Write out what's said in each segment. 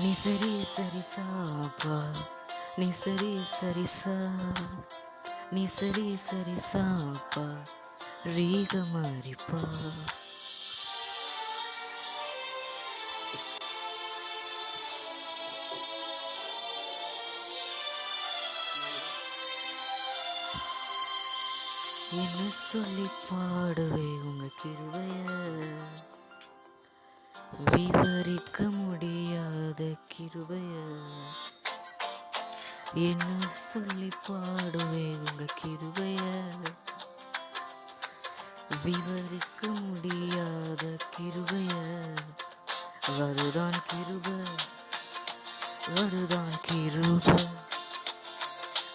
நீ சரி சரி சாப்பா நீ சரி சரி சா. நீ சரி சரி சாப்பா ரீக மாறிப்பா என்ன சொல்லி பாடுவே உங்க கிருவைய? விவரிக்க முடியாத கிருபைய? என்ன சொல்லி பாடுவேன் உங்க கிருபைய? விவரிக்க முடியாத கிருபைய? வருதான் கிருப வருதான் கிருப.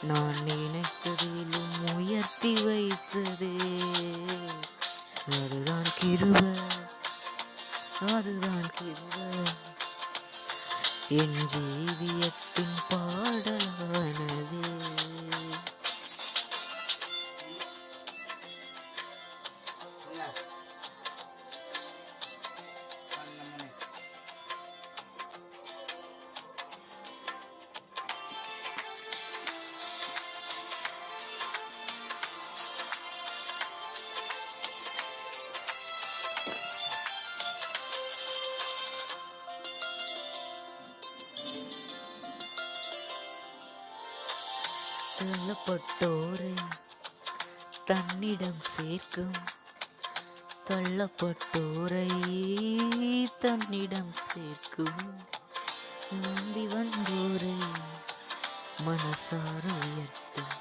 நான் நினைத்ததிலும் உயர்த்தி வைத்ததே. வருதான் கிருபை. அதுதான் என் ஜீவியத்தின் பாடலானதே தள்ளப்பட்டோரை தன்னிடம் சேர்க்கும் தள்ளப்பட்டோரை தன்னிடம் சேர்க்கும். நம்பி வந்தோரை மனசார உயர்த்தும்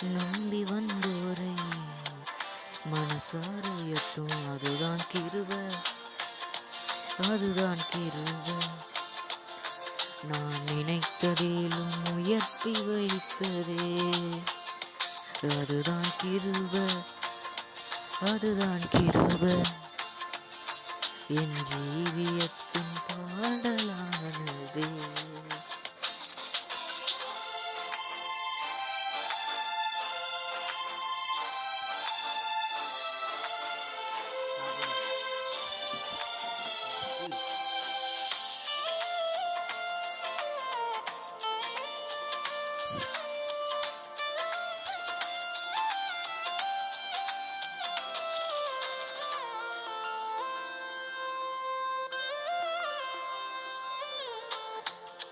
நம்பி வந்தோரை மனசார உயர்த்தும். அதுதான் கிருப அதுதான் கிருப. நான் நினைத்ததிலும் உயர்த்தி வைத்ததே. அதுதான் கிருப அதுதான் கிருப என் ஜீவியத்தின் பாடலானதே.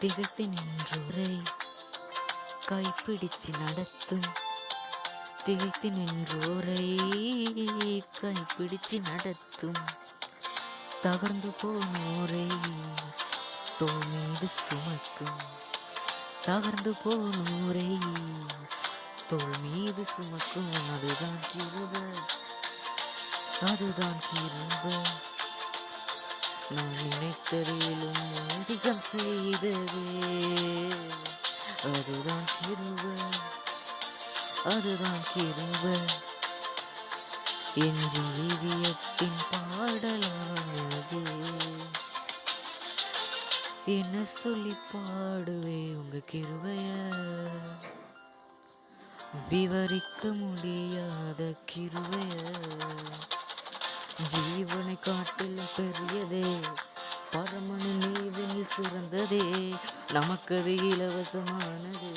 திகைத்து நின்றோரை கைப்பிடிச்சு நடத்தும். திகைத்து நின்றோரை கைப்பிடிச்சு நடத்தும். தகர்ந்து போனோரை தோல் மீது சுமக்கும். தகர்ந்து போனோரை தோல் மீது சுமக்கும். அதுதான் கிருப. அதுதான் கிருப. நான் நினைத்ததிலும் அதிகம் செய்ததே. அதுதான் கிருப. அதுதான் கிருப. என் ஜீவியத்தின் பாடலானது. என்ன சொல்லி பாடுவே உங்க கிருபைய? விவரிக்க முடியாத கிருபைய. ஜீவ காட்டிலும் பெரியதே பரமனு நீவினில் சிறந்ததே நமக்கு அது இலவசமானதே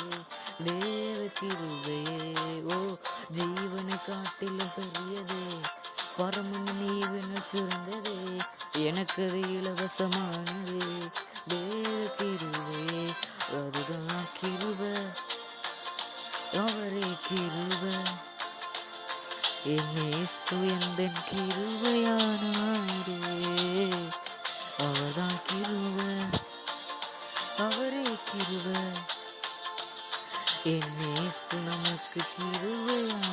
தேவ கிருவே ஓ ஜீவனை காட்டிலும் பெரியதே பரமனு நீவினில் சிறந்ததே எனக்கு அது இலவசமானதே தேவ கிருவே அதுதான் கிருப அவரே கிருப. എന്നേസു എന്തൻ കിരുവയാനായിരേ അവതാ കിരുവ അവരെ കിരുവ എന്നേസു നമുക്ക് കിരുവയാണ്